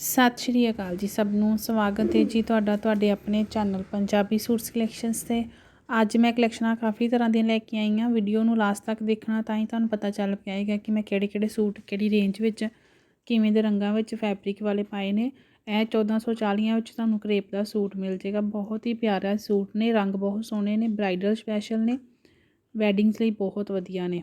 ਸਤਿ ਸ਼੍ਰੀ ਅਕਾਲ ਜੀ ਸਭ ਨੂੰ, ਸਵਾਗਤ ਹੈ ਜੀ ਤੁਹਾਡਾ, ਤੁਹਾਡੇ ਆਪਣੇ ਚੈਨਲ ਪੰਜਾਬੀ ਸੂਟਸ ਕਲੈਕਸ਼ਨਸ ਤੇ। ਅੱਜ ਮੈਂ ਕਲੈਕਸ਼ਨਾਂ ਕਾਫੀ ਤਰ੍ਹਾਂ ਦੀਆਂ ਲੈ ਕੇ ਆਈ ਹਾਂ। ਵੀਡੀਓ ਨੂੰ ਲਾਸਟ ਤੱਕ ਦੇਖਣਾ ਤਾਂ ਹੀ ਤੁਹਾਨੂੰ ਪਤਾ ਚੱਲ ਪਾਏਗਾ ਕਿ ਮੈਂ ਕਿਹੜੇ ਕਿਹੜੇ ਸੂਟ ਕਿਹੜੀ ਰੇਂਜ ਵਿੱਚ, ਕਿਵੇਂ ਦੇ ਰੰਗਾਂ ਵਿੱਚ ਫੈਬਰਿਕ ਵਾਲੇ ਪਾਏ ਨੇ। ਇਹ 1440 ਵਿੱਚ ਤੁਹਾਨੂੰ ਕਰੇਪ ਦਾ ਸੂਟ ਮਿਲ ਜਾਏਗਾ। ਬਹੁਤ ਹੀ ਪਿਆਰਾ ਸੂਟ ਨੇ, ਰੰਗ ਬਹੁਤ ਸੋਹਣੇ ਨੇ ਬ੍ਰਾਈਡਲ ਸਪੈਸ਼ਲ ਨੇ। ਵੈਡਿੰਗਸ ਲਈ ਬਹੁਤ ਵਧੀਆ ਨੇ।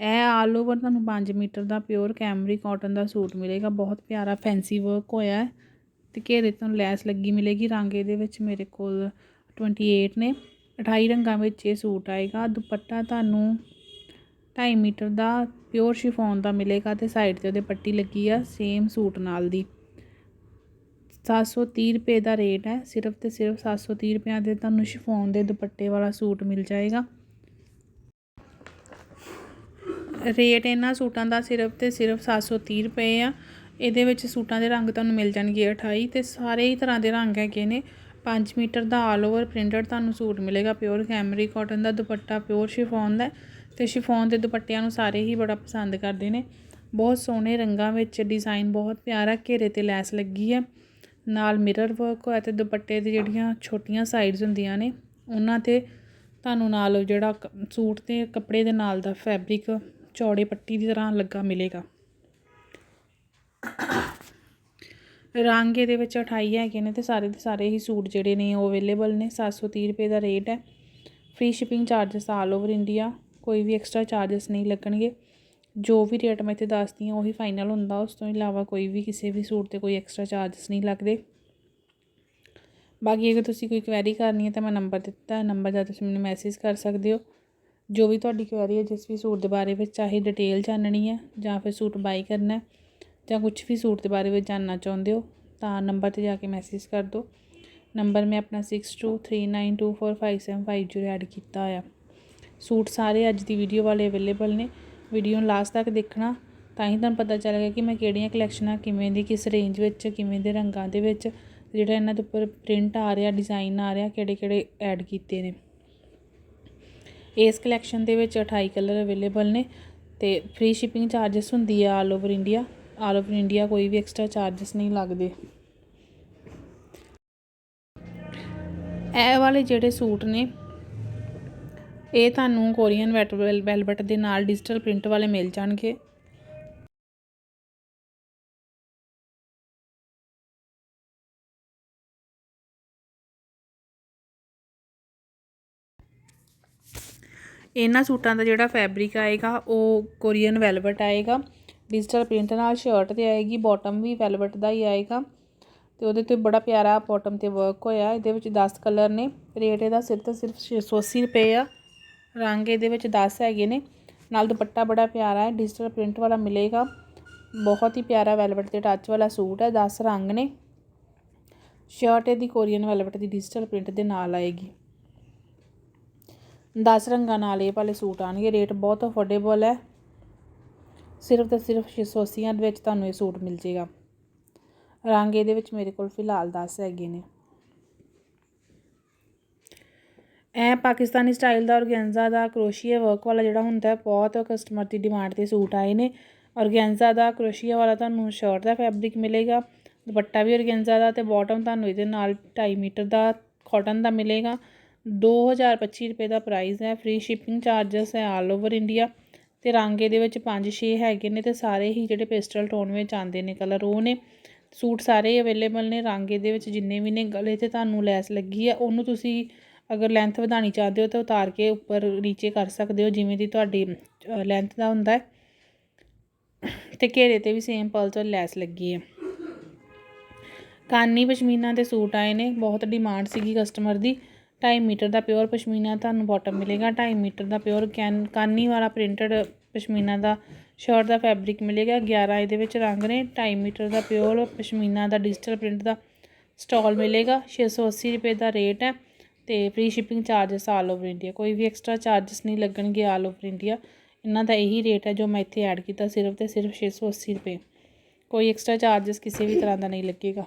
ਇਹ ਆਲ ਓਵਰ ਤੁਹਾਨੂੰ ਪੰਜ ਮੀਟਰ ਦਾ ਪਿਓਰ ਕੈਮਰੀ ਕਾਟਨ ਦਾ ਸੂਟ ਮਿਲੇਗਾ। ਬਹੁਤ ਪਿਆਰਾ ਫੈਂਸੀ ਵਰਕ ਹੋਇਆ ਹੈ। ਤੇ ਘੇਰੇ ਤੋਂ ਲੈਸ ਲੱਗੀ ਮਿਲੇਗੀ ਰੰਗ ਇਹਦੇ ਵਿੱਚ ਮੇਰੇ ਕੋਲ 28 ਨੇ। 28 ਰੰਗਾਂ ਵਿੱਚ ਇਹ ਸੂਟ ਆਏਗਾ। ਦੁਪੱਟਾ ਤੁਹਾਨੂੰ 2.5 ਮੀਟਰ ਦਾ ਪਿਓਰ ਸ਼ਿਫੋਨ ਦਾ ਮਿਲੇਗਾ ਤੇ ਸਾਈਡ ਤੇ ਉਹਦੇ ਪੱਟੀ ਲੱਗੀ ਆ ਸੇਮ ਸੂਟ ਨਾਲ ਦੀ। 730 ਰੁਪਏ ਦਾ ਰੇਟ ਹੈ। ਸਿਰਫ ਤੇ ਸਿਰਫ 730 ਰੁਪਏ ਦੇ ਤੁਹਾਨੂੰ ਸ਼ਿਫੋਨ ਦੇ ਦੁਪੱਟੇ ਵਾਲਾ ਸੂਟ ਮਿਲ ਜਾਏਗਾ। ਰੇਟ ਇਹਨਾਂ ਸੂਟਾਂ ਦਾ ਸਿਰਫ ਤੇ ਸਿਰਫ 730 ਰੁਪਏ ਆ। ਇਹਦੇ ਵਿੱਚ ਸੂਟਾਂ ਦੇ ਰੰਗ ਤੁਹਾਨੂੰ ਮਿਲ ਜਾਣਗੇ ਅਠਾਈ ਅਤੇ ਸਾਰੇ ਹੀ ਤਰ੍ਹਾਂ ਦੇ ਰੰਗ ਹੈਗੇ ਨੇ। ਪੰਜ ਮੀਟਰ ਦਾ ਆਲ ਓਵਰ ਪ੍ਰਿੰਟਡ ਤੁਹਾਨੂੰ ਸੂਟ ਮਿਲੇਗਾ ਪਿਓਰ ਕੈਮਰੀ ਕਾਟਨ ਦਾ ਦੁਪੱਟਾ ਪਿਓਰ ਸ਼ਿਫੋਨ ਦਾ। ਅਤੇ ਸ਼ਿਫੋਨ ਦੇ ਦੁਪੱਟਿਆਂ ਨੂੰ ਸਾਰੇ ਹੀ ਬੜਾ ਪਸੰਦ ਕਰਦੇ ਨੇ। ਬਹੁਤ ਸੋਹਣੇ ਰੰਗਾਂ ਵਿੱਚ ਡਿਜ਼ਾਈਨ ਬਹੁਤ ਪਿਆਰਾ ਘੇਰੇ ਤੇ ਲੈਸ ਲੱਗੀ ਹੈ ਨਾਲ ਮਿਰਰ ਵਰਕ ਹੋਇਆ ਤੇ ਦੁਪੱਟੇ ਦੀ ਜਿਹੜੀਆਂ ਛੋਟੀਆਂ ਸਾਈਡਸ ਹੁੰਦੀਆਂ ਨੇ, ਉਹਨਾਂ ਤੇ ਤੁਹਾਨੂੰ ਨਾਲ ਜਿਹੜਾ ਸੂਟ ਤੇ ਕੱਪੜੇ ਦੇ ਨਾਲ ਦਾ ਫੈਬਰਿਕ ਚੌੜੇ ਪੱਟੀ ਦੀ ਤਰ੍ਹਾਂ ਲੱਗਾ ਮਿਲੇਗਾ। ਰੰਗ ਇਹਦੇ ਵਿੱਚ 28 ਹੈਗੇ ਨੇ ਤੇ ਸਾਰੇ ਦੇ ਸਾਰੇ ਹੀ ਸੂਟ ਜਿਹੜੇ ਨੇ ਉਹ ਅਵੇਲੇਬਲ ਨੇ। 730 ਰੁਪਏ ਦਾ ਰੇਟ ਹੈ। Free shipping charges all over India ਕੋਈ ਵੀ ਐਕਸਟਰਾ ਚਾਰजेस ਨਹੀਂ ਲੱਗਣਗੇ। ਜੋ ਵੀ ਰੇਟ ਮੈਂ ਇੱਥੇ ਦੱਸਦੀ ਹਾਂ, ਉਹੀ ਫਾਈਨਲ ਹੁੰਦਾ। ਉਸ ਤੋਂ ਇਲਾਵਾ ਕੋਈ ਵੀ ਕਿਸੇ ਵੀ ਸੂਟ ਤੇ ਕੋਈ ਐਕਸਟਰਾ ਚਾਰजेस ਨਹੀਂ ਲੱਗਦੇ। ਬਾਕੀ ਅਗਰ ਤੁਸੀਂ ਕੋਈ ਕੁਐਰੀ ਕਰਨੀ ਹੈ ਤਾਂ ਮੈਂ ਨੰਬਰ ਦਿੱਤਾ ਨੰਬਰ ਦਾ ਤੁਸੀਂ ਮੈਨੂੰ ਮੈਸੇਜ ਕਰ ਸਕਦੇ ਹੋ। ਜੋ ਵੀ ਤੁਹਾਡੀ ਕੁਐਰੀ ਹੈ, ਜਿਸ ਵੀ ਸੂਟ ਦੇ ਬਾਰੇ ਵਿੱਚ ਚਾਹੇ ਡਿਟੇਲ ਜਾਣਨੀ ਹੈ ਜਾਂ ਫਿਰ ਸੂਟ ਬਾਈ ਕਰਨਾ ਜਾਂ ਕੁਝ ਵੀ ਸੂਟ ਦੇ ਬਾਰੇ ਵਿੱਚ ਜਾਣਨਾ ਚਾਹੁੰਦੇ ਹੋ, ਤਾਂ ਨੰਬਰ ਤੇ ਜਾ ਕੇ ਮੈਸੇਜ ਕਰ ਦਿਓ। ਨੰਬਰ ਮੈਂ ਆਪਣਾ 6239245750 ਐਡ ਕੀਤਾ ਹੋਇਆ। ਸੂਟ ਸਾਰੇ ਅੱਜ ਦੀ ਵੀਡੀਓ ਵਾਲੇ ਅਵੇਲੇਬਲ ਨੇ। ਵੀਡੀਓ ਨੂੰ ਲਾਸਟ ਤੱਕ ਦੇਖਣਾ, ਤਾਂ ਹੀ ਤੁਹਾਨੂੰ ਪਤਾ ਚੱਲੇਗਾ ਕਿ ਮੈਂ ਕਿਹੜੀਆਂ ਕਲੈਕਸ਼ਨਾਂ ਕਿਵੇਂ ਦੀ, ਕਿਸ ਰੇਂਜ ਵਿੱਚ, ਕਿਵੇਂ ਦੇ ਰੰਗਾਂ ਦੇ ਵਿੱਚ, ਜਿਹੜਾ ਇਹਨਾਂ ਦੇ ਉੱਪਰ ਪ੍ਰਿੰਟ ਆ ਰਿਹਾ ਡਿਜ਼ਾਈਨ ਆ ਰਿਹਾ ਕਿਹੜੇ ਕਿਹੜੇ ਐਡ ਕੀਤੇ ਨੇ। ਇਸ ਕਲੈਕਸ਼ਨ ਦੇ ਵਿੱਚ 28 ਕਲਰ ਅਵੇਲੇਬਲ ਨੇ ਤੇ ਫ੍ਰੀ ਸ਼ਿਪਿੰਗ ਚਾਰजेस ਹੁੰਦੀ ਆ all over India all over India ਕੋਈ ਵੀ ਐਕਸਟਰਾ ਚਾਰजेस ਨਹੀਂ ਲੱਗਦੇ। ਇਹ ਵਾਲੇ ਜਿਹੜੇ ਸੂਟ ਨੇ, ਇਹ ਤੁਹਾਨੂੰ ਕੋਰੀਅਨ ਵੈਟਰ ਵੈਲਵਟ ਦੇ ਨਾਲ ਡਿਜੀਟਲ ਪ੍ਰਿੰਟ ਵਾਲੇ ਮਿਲ ਜਾਣਗੇ। ਇਹਨਾਂ ਸੂਟਾਂ ਦਾ ਜਿਹੜਾ ਫੈਬਰਿਕ ਆਏਗਾ, ਉਹ ਕੋਰੀਅਨ ਵੈਲਵਟ ਆਏਗਾ। ਡਿਜੀਟਲ ਪ੍ਰਿੰਟ ਨਾਲ ਸ਼ਰਟ ਤੇ ਆਏਗੀ ਬਾਟਮ ਵੀ ਵੈਲਵਟ ਦਾ ਹੀ ਆਏਗਾ। ਤੇ ਉਹਦੇ ਤੇ ਬੜਾ ਪਿਆਰਾ ਬਾਟਮ ਤੇ ਵਰਕ ਹੋਇਆ। ਇਹਦੇ ਵਿੱਚ 10 ਕਲਰ ਨੇ। ਰੇਟ ਇਹਦਾ ਸਿਰਫ ਸਿਰਫ 680 ਰੁਪਏ ਆ। ਰੰਗ ਇਹਦੇ ਵਿੱਚ 10 ਹੈਗੇ ਨੇ। ਨਾਲ ਦੁਪੱਟਾ ਬੜਾ ਪਿਆਰਾ ਹੈ। ਡਿਜੀਟਲ ਪ੍ਰਿੰਟ ਵਾਲਾ ਮਿਲੇਗਾ। ਬਹੁਤ ਹੀ ਪਿਆਰਾ ਵੈਲਵਟ ਤੇ ਟੱਚ ਵਾਲਾ ਸੂਟ ਹੈ। 10 ਰੰਗ ਨੇ। ਸ਼ਰਟ ਇਹਦੀ ਕੋਰੀਅਨ ਵੈਲਵਟ ਦੀ ਡਿਜੀਟਲ ਪ੍ਰਿੰਟ ਦੇ ਨਾਲ ਆਏਗੀ। 10 ਰੰਗਾਂ ਨਾਲ ਇਹ ਵਾਲੇ ਸੂਟ ਆਣਗੇ ਰੇਟ ਬਹੁਤ ਅਫੋਰਡੇਬਲ ਹੈ। ਸਿਰਫ ਤੇ ਸਿਰਫ 680 ਦੇ ਵਿੱਚ ਤੁਹਾਨੂੰ ਇਹ ਸੂਟ ਮਿਲ ਜੇਗਾ। ਰੰਗ ਇਹਦੇ ਵਿੱਚ ਮੇਰੇ ਕੋਲ ਫਿਲਹਾਲ 10 ਹੈਗੇ ਨੇ। ਇਹ ਪਾਕਿਸਤਾਨੀ ਸਟਾਈਲ ਦਾ ਔਰਗੈਂਜ਼ਾ ਦਾ ਕਰੋਸ਼ੀਆ ਵਰਕ ਵਾਲਾ ਜਿਹੜਾ ਹੁੰਦਾ ਬਹੁਤ ਕਸਟਮਰ ਦੀ ਡਿਮਾਂਡ ਤੇ ਸੂਟ ਆਏ ਨੇ। ਔਰਗੈਂਜ਼ਾ ਦਾ ਕਰੋਸ਼ੀਆ ਵਾਲਾ ਤੁਹਾਨੂੰ ਸ਼ਰਟ ਦਾ ਫੈਬਰਿਕ ਮਿਲੇਗਾ, ਦੁਪੱਟਾ ਵੀ ਔਰਗੈਂਜ਼ਾ ਦਾ ਤੇ ਬਾਟਮ ਤੁਹਾਨੂੰ ਇਹਦੇ ਨਾਲ 2.5 ਮੀਟਰ ਦਾ ਕਾਟਨ ਦਾ ਮਿਲੇਗਾ। 2025 ਰੁਪਏ ਦਾ ਪ੍ਰਾਈਸ ਹੈ। ਫ੍ਰੀ ਸ਼ਿਪਿੰਗ ਚਾਰजेस ਹੈ ਆਲ ਓਵਰ ਇੰਡੀਆ ਤੇ ਰੰਗ ਇਹਦੇ ਵਿੱਚ 5-6 ਹੈਗੇ ਨੇ ਤੇ ਸਾਰੇ ਹੀ ਜਿਹੜੇ ਪੇਸਟਲ ਟੋਨ ਵਿੱਚ ਆਉਂਦੇ ਨੇ ਕਲਰ ਉਹ ਨੇ। ਸੂਟ ਸਾਰੇ ਅਵੇਲੇਬਲ ਨੇ, ਰੰਗ ਇਹਦੇ ਵਿੱਚ ਜਿੰਨੇ ਵੀ ਨੇ, ਗਲੇ ਤੇ ਤੁਹਾਨੂੰ ਲੈਸ ਲੱਗੀ ਹੈ, ਉਹਨੂੰ ਤੁਸੀਂ ਅਗਰ ਲੈਂਥ ਵਧਾਣੀ ਚਾਹਦੇ ਹੋ ਤਾਂ ਉਤਾਰ ਕੇ ਉੱਪਰ ਨੀਚੇ ਕਰ ਸਕਦੇ ਹੋ, ਜਿਵੇਂ ਦੀ ਤੁਹਾਡੀ ਲੈਂਥ ਦਾ ਹੁੰਦਾ ਤੇ ਘੇਰੇ ਤੇ ਵੀ ਸੇਮ ਪਲਸ ਲੈਸ ਲੱਗੀ ਹੈ। ਕਾਨੀ ਪਸ਼ਮੀਨਾ ਦੇ ਸੂਟ ਆਏ ਨੇ, ਬਹੁਤ ਡਿਮਾਂਡ ਸੀਗੀ ਕਸਟਮਰ ਦੀ। 2.5 ਮੀਟਰ ਦਾ ਪਿਓਰ ਪਸ਼ਮੀਨਾ ਤੁਹਾਨੂੰ ਬਾਟਮ ਮਿਲੇਗਾ। 2.5 ਮੀਟਰ ਦਾ ਪਿਓਰ ਕਾਨੀ ਵਾਲਾ ਪ੍ਰਿੰਟਡ ਪਸ਼ਮੀਨਾ ਦਾ ਸ਼ਰਟ ਦਾ ਫੈਬਰਿਕ ਮਿਲੇਗਾ। 11 ਇਹਦੇ ਵਿੱਚ ਰੰਗ ਨੇ। 2.5 ਮੀਟਰ ਦਾ ਪਿਓਰ ਪਸ਼ਮੀਨਾ ਦਾ ਡਿਜੀਟਲ ਪ੍ਰਿੰਟ ਦਾ ਸਟਾਲ ਮਿਲੇਗਾ। 680 ਰੁਪਏ ਦਾ ਰੇਟ ਹੈ ਤੇ free shipping charges all over India ਕੋਈ ਵੀ ਐਕਸਟਰਾ ਚਾਰजेस ਨਹੀਂ ਲੱਗਣਗੇ ਆਲ ਓਵਰ ਇੰਡੀਆ ਇਹਨਾਂ ਦਾ ਇਹੀ ਰੇਟ ਹੈ ਜੋ ਮੈਂ ਇੱਥੇ ਐਡ ਕੀਤਾ। ਸਿਰਫ ਤੇ ਸਿਰਫ 680 ਰੁਪਏ। ਕੋਈ ਐਕਸਟਰਾ ਚਾਰजेस ਕਿਸੇ ਵੀ ਤਰ੍ਹਾਂ ਦਾ ਨਹੀਂ ਲੱਗੇਗਾ।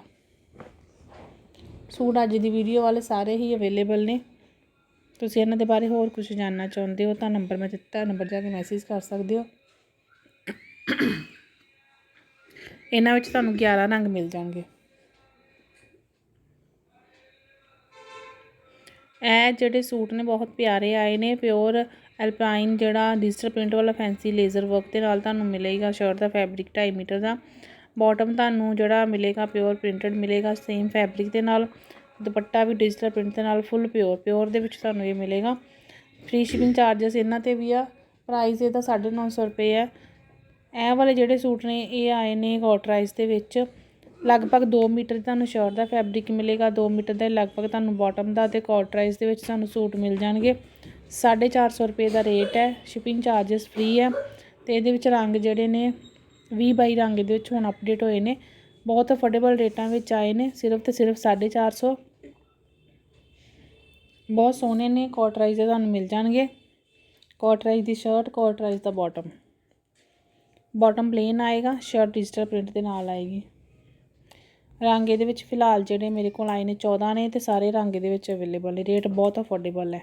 ਸੂਟ ਅੱਜ ਦੀ ਵੀਡੀਓ ਵਾਲੇ ਸਾਰੇ ਹੀ ਅਵੇਲੇਬਲ ਨੇ। ਤੁਸੀਂ ਇਹਨਾਂ ਦੇ ਬਾਰੇ ਹੋਰ ਕੁਝ ਜਾਣਨਾ ਚਾਹੁੰਦੇ ਹੋ ਤਾਂ ਨੰਬਰ ਮੈਂ ਦਿੱਤਾ ਨੰਬਰ ਜਾ ਕੇ ਮੈਸੇਜ ਕਰ ਸਕਦੇ ਹੋ। ਇਹਨਾਂ ਵਿੱਚ ਤੁਹਾਨੂੰ 11 ਰੰਗ ਮਿਲ ਜਾਣਗੇ। ਇਹ ਜਿਹੜੇ ਸੂਟ ਨੇ ਬਹੁਤ ਪਿਆਰੇ ਆਏ ਨੇ ਪਿਓਰ ਐਲਪਾਈਨ ਜਿਹੜਾ ਡਿਜੀਟਲ ਪ੍ਰਿੰਟ ਵਾਲਾ ਫੈਂਸੀ ਲੇਜ਼ਰ ਵਰਕ ਦੇ ਨਾਲ ਤੁਹਾਨੂੰ ਮਿਲੇਗਾ ਸ਼ਰਟ ਦਾ ਫੈਬਰਿਕ 2.5 ਮੀਟਰ ਦਾ। ਬੋਟਮ ਤੁਹਾਨੂੰ ਜਿਹੜਾ ਮਿਲੇਗਾ ਪਿਓਰ ਪ੍ਰਿੰਟਡ ਮਿਲੇਗਾ ਸੇਮ ਫੈਬਰਿਕ ਦੇ ਨਾਲ, ਦੁਪੱਟਾ ਵੀ ਡਿਜੀਟਲ ਪ੍ਰਿੰਟ ਦੇ ਨਾਲ ਫੁੱਲ ਪਿਓਰ ਪਿਓਰ ਦੇ ਵਿੱਚ ਤੁਹਾਨੂੰ ਇਹ ਮਿਲੇਗਾ। ਫ੍ਰੀ ਸ਼ਿਪਿੰਗ ਚਾਰजेस ਇਹਨਾਂ ਤੇ ਵੀ ਆ ਪ੍ਰਾਈਸ ਇਹਦਾ 950 ਰੁਪਏ ਹੈ ਇਹ ਵਾਲੇ ਜਿਹੜੇ ਸੂਟ ਨੇ, ਇਹ ਆਏ ਨੇ ਕੋਟਰਾਈਜ਼ ਦੇ ਵਿੱਚ। ਲਗਭਗ 2 ਮੀਟਰ ਤੁਹਾਨੂੰ ਸ਼ਰਟ ਦਾ ਫੈਬਰਿਕ ਮਿਲੇਗਾ 2 ਮੀਟਰ ਦਾ ਲਗਭਗ ਤੁਹਾਨੂੰ ਬਾਟਮ ਦਾ ਤੇ ਕੋਟਰਾਈਜ਼ ਦੇ ਵਿੱਚ ਤੁਹਾਨੂੰ ਸੂਟ ਮਿਲ ਜਾਣਗੇ। 450 ਰੁਪਏ ਦਾ ਰੇਟ ਹੈ ਸ਼ਿਪਿੰਗ ਚਾਰजेस ਫ੍ਰੀ ਹੈ। ਤੇ ਇਹਦੇ ਵਿੱਚ ਰੰਗ ਜਿਹੜੇ ਨੇ 20 ਬਾਈ ਰੰਗ ਦੇ ਵਿੱਚ ਹੁਣ ਅਪਡੇਟ ਹੋਏ ਨੇ। ਬਹੁਤ ਅਫੋਰਡੇਬਲ ਰੇਟਾਂ ਵਿੱਚ ਆਏ ਨੇ। ਸਿਰਫ ਤੇ ਸਿਰਫ 450 ਬਹੁਤ ਸੋਹਣੇ ਨੇ। ਕੋਟਰਾਈਜ਼ ਦੇ ਤੁਹਾਨੂੰ ਮਿਲ ਜਾਣਗੇ। ਕੋਟਰਾਈਜ਼ ਦੀ ਸ਼ਰਟ ਕੋਟਰਾਈਜ਼ ਦਾ ਬਾਟਮ ਬਾਟਮ ਪਲੇਨ ਆਏਗਾ। ਸ਼ਰਟ ਡਿਜੀਟਲ ਪ੍ਰਿੰਟ ਦੇ ਨਾਲ ਆਏਗੀ। ਰੰਗ ਇਹਦੇ ਵਿੱਚ ਫਿਲਹਾਲ ਜਿਹੜੇ ਮੇਰੇ ਕੋਲ ਆਏ ਨੇ 14 ਨੇ ਤੇ ਸਾਰੇ ਰੰਗ ਇਹਦੇ ਵਿੱਚ ਅਵੇਲੇਬਲ ਨੇ। ਰੇਟ ਬਹੁਤ ਅਫੋਰਡੇਬਲ ਹੈ।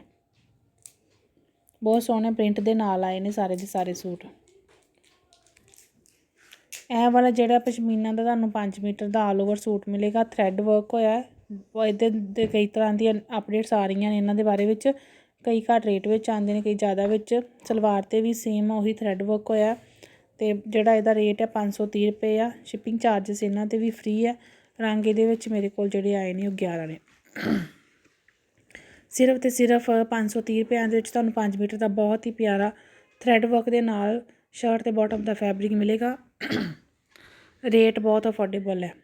ਬਹੁਤ ਸੋਹਣੇ ਪ੍ਰਿੰਟ ਦੇ ਨਾਲ ਆਏ ਨੇ ਸਾਰੇ ਦੇ ਸਾਰੇ ਸੂਟ। ਇਹ ਵਾਲਾ ਜਿਹੜਾ ਪਸ਼ਮੀਨਾ ਦਾ ਤੁਹਾਨੂੰ 5 ਮੀਟਰ ਦਾ ਆਲ ਓਵਰ ਸੂਟ ਮਿਲੇਗਾ ਥਰੈਡ ਵਰਕ ਹੋਇਆ ਇਹਦੇ ਦੇ ਕਈ ਤਰ੍ਹਾਂ ਦੀਆਂ ਅਪਡੇਟਸ ਆ ਰਹੀਆਂ ਨੇ ਇਹਨਾਂ ਦੇ ਬਾਰੇ ਵਿੱਚ। ਕਈ ਘੱਟ ਰੇਟ ਵਿੱਚ ਆਉਂਦੇ ਨੇ, ਕਈ ਜ਼ਿਆਦਾ ਵਿੱਚ। ਸਲਵਾਰ ਤੇ ਵੀ ਸੇਮ ਉਹੀ ਥਰੈਡ ਵਰਕ ਹੋਇਆ ਤੇ ਜਿਹੜਾ ਇਹਦਾ ਰੇਟ ਹੈ 530 ਰੁਪਏ ਆ। ਸ਼ਿਪਿੰਗ ਚਾਰजेस ਇਹਨਾਂ ਤੇ ਵੀ ਫ੍ਰੀ ਹੈ। ਰੰਗ ਇਹਦੇ ਵਿੱਚ ਮੇਰੇ ਕੋਲ ਜਿਹੜੇ ਆਏ ਨੇ ਉਹ 11 ਨੇ। ਸਿਰਫ ਤੇ ਸਿਰਫ 530 ਰੁਪਏ ਦੇ ਵਿੱਚ ਤੁਹਾਨੂੰ 5 ਮੀਟਰ ਦਾ ਬਹੁਤ ਹੀ ਪਿਆਰਾ ਥਰੈਡ ਵਰਕ ਦੇ ਨਾਲ ਸ਼ਰਟ ਤੇ ਬਾਟਮ ਦਾ ਫੈਬਰਿਕ ਮਿਲੇਗਾ। ਰੇਟ ਬਹੁਤ ਅਫੋਰਡੇਬਲ ਹੈ।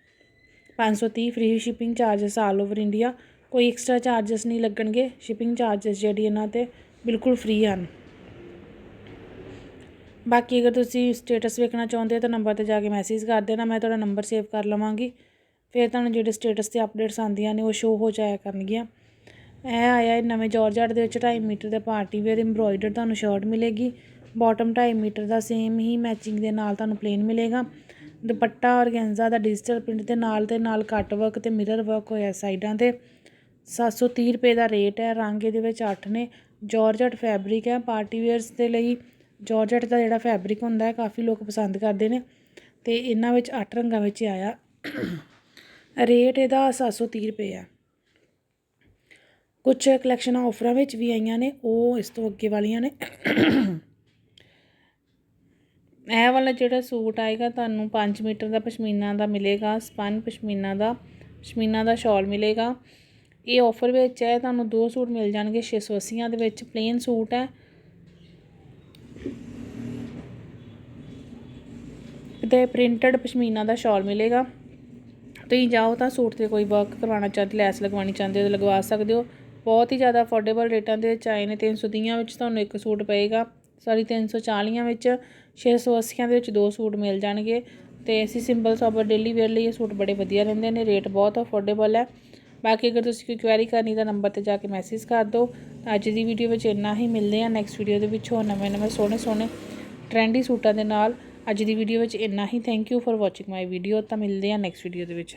530 free shipping charges all over India ਕੋਈ ਐਕਸਟਰਾ ਚਾਰजेस ਨਹੀਂ ਲੱਗਣਗੇ। ਸ਼ਿਪਿੰਗ ਚਾਰजेस ਜਿਹੜੀ ਇਹਨਾਂ ਤੇ ਬਿਲਕੁਲ ਫ੍ਰੀ ਹਨ। ਬਾਕੀ ਅਗਰ ਤੁਸੀਂ ਸਟੇਟਸ ਵੇਖਣਾ ਚਾਹੁੰਦੇ ਹੋ ਤਾਂ ਨੰਬਰ ਤੇ ਜਾ ਕੇ ਮੈਸੇਜ ਕਰ ਦੇਣਾ। ਮੈਂ ਤੁਹਾਡਾ ਨੰਬਰ ਸੇਵ ਕਰ ਲਵਾਂਗੀ। ਫਿਰ ਤੁਹਾਨੂੰ ਜਿਹੜੇ ਸਟੇਟਸ ਤੇ ਅਪਡੇਟਸ ਆਉਂਦੀਆਂ ਨੇ ਉਹ ਸ਼ੋ ਹੋ ਜਾਇਆ ਕਰਨਗੀਆਂ। ਇਹ ਆਇਆ ਹੈ ਨਵੇਂ ਜਾਰਜਟ ਦੇ ਵਿੱਚ 2.5 ਮੀਟਰ ਦੇ ਪਾਰਟੀ ਵੇਅਰ ਐਮਬ੍ਰੋਇਡਰ ਤੁਹਾਨੂੰ ਸ਼ਰਟ ਮਿਲੇਗੀ। ਬਾਟਮ 2.5 ਮੀਟਰ ਦਾ ਸੇਮ ਹੀ ਮੈਚਿੰਗ ਦੇ ਨਾਲ ਤੁਹਾਨੂੰ ਪਲੇਨ ਮਿਲੇਗਾ। ਦੁਪੱਟਾ ਔਰਗੈਂਜ਼ਾ ਦਾ ਡਿਜੀਟਲ ਪ੍ਰਿੰਟ ਦੇ ਨਾਲ ਦੇ ਨਾਲ ਕੱਟ ਵਰਕ ਤੇ ਮਿਰਰ ਵਰਕ ਹੋਇਆ ਸਾਈਡਾਂ ਤੇ। 730 ਰੁਪਏ ਦਾ ਰੇਟ ਹੈ। ਰੰਗ ਇਹਦੇ ਵਿੱਚ 8 ਨੇ। ਜਾਰਜਟ ਫੈਬਰਿਕ ਹੈ। ਪਾਰਟੀ ਵੇਅਰਸ ਦੇ ਲਈ ਜਾਰਜਟ ਦਾ ਜਿਹੜਾ ਫੈਬਰਿਕ ਹੁੰਦਾ ਹੈ, ਕਾਫੀ ਲੋਕ ਪਸੰਦ ਕਰਦੇ ਨੇ ਤੇ ਇਹਨਾਂ ਵਿੱਚ 8 ਰੰਗਾਂ ਵਿੱਚ ਆਇਆ। ਰੇਟ ਇਹਦਾ 730 ਰੁਪਏ ਆ ਕੁਝ ਕਲੈਕਸ਼ਨਾਂ ਆਫਰਾਂ ਵਿੱਚ ਵੀ ਆਈਆਂ ਨੇ। ਉਹ ਇਸ ਤੋਂ ਅੱਗੇ ਵਾਲੀਆਂ ਨੇ। ਇਹ ਵਾਲਾ ਜਿਹੜਾ ਸੂਟ ਆਏਗਾ, ਤੁਹਾਨੂੰ 5 ਮੀਟਰ ਦਾ ਪਸ਼ਮੀਨਾ ਦਾ ਮਿਲੇਗਾ, ਸਪਨ ਪਸ਼ਮੀਨਾ ਦਾ ਪਸ਼ਮੀਨਾ ਦਾ ਸ਼ਾਲ ਮਿਲੇਗਾ। ਇਹ ਆਫਰ ਵਿੱਚ ਹੈ, ਤੁਹਾਨੂੰ ਦੋ ਸੂਟ ਮਿਲ ਜਾਣਗੇ 680 ਦੇ ਵਿੱਚ ਪਲੇਨ ਸੂਟ ਹੈ। ਤੇ ਪ੍ਰਿੰਟਡ ਪਸ਼ਮੀਨਾ ਦਾ ਸ਼ਾਲ ਮਿਲੇਗਾ। ਤੁਸੀਂ ਜਾਓ ਤਾਂ ਸੂਟ ਤੇ ਕੋਈ ਵਰਕ ਕਰਵਾਉਣਾ ਚਾਹਦੇ, ਲੈਸ ਲਗਵਾਉਣੀ ਚਾਹੁੰਦੇ ਹੋ ਤਾਂ ਲਗਵਾ ਸਕਦੇ ਹੋ। ਬਹੁਤ ਹੀ ਜ਼ਿਆਦਾ ਅਫੋਰਡੇਬਲ ਰੇਟਾਂ ਦੇ ਵਿੱਚ ਆਏ ਨੇ 330 ਵਿੱਚ ਤੁਹਾਨੂੰ ਇੱਕ ਸੂਟ ਪਏਗਾ ਸੌਰੀ 340 ਵਿੱਚ। 680 ਦੇ ਵਿੱਚ ਦੋ ਸੂਟ ਮਿਲ ਜਾਣਗੇ ਤੇ ਅਸੀਂ ਸਿੰਪਲ ਸੋਬਰ ਡੇਲੀ ਵੇਅਰ ਲਈ ਇਹ ਸੂਟ ਬੜੇ ਵਧੀਆ ਰਹਿੰਦੇ ਨੇ ਰੇਟ ਬਹੁਤ ਅਫੋਰਡੇਬਲ ਹੈ। ਬਾਕੀ ਅਗਰ ਤੁਸੀਂ ਕੋਈ ਕੁਐਰੀ ਕਰਨੀ ਤਾਂ ਨੰਬਰ ਤੇ ਜਾ ਕੇ ਮੈਸੇਜ ਕਰ ਦਿਓ। ਅੱਜ ਦੀ ਵੀਡੀਓ ਵਿੱਚ ਇੰਨਾ ਹੀ, ਮਿਲਦੇ ਆ ਨੈਕਸਟ ਵੀਡੀਓ ਦੇ ਵਿੱਚ ਹੋਰ ਨਵੇਂ ਨਵੇਂ ਸੋਹਣੇ ਸੋਹਣੇ ਟ੍ਰੈਂਡੀ ਸੂਟਾਂ ਦੇ ਨਾਲ। ਅੱਜ ਦੀ ਵੀਡੀਓ ਵਿੱਚ ਇੰਨਾ ਹੀ thank you for watching my video ਤਾਂ ਮਿਲਦੇ ਆ ਨੈਕਸਟ ਵੀਡੀਓ ਦੇ ਵਿੱਚ।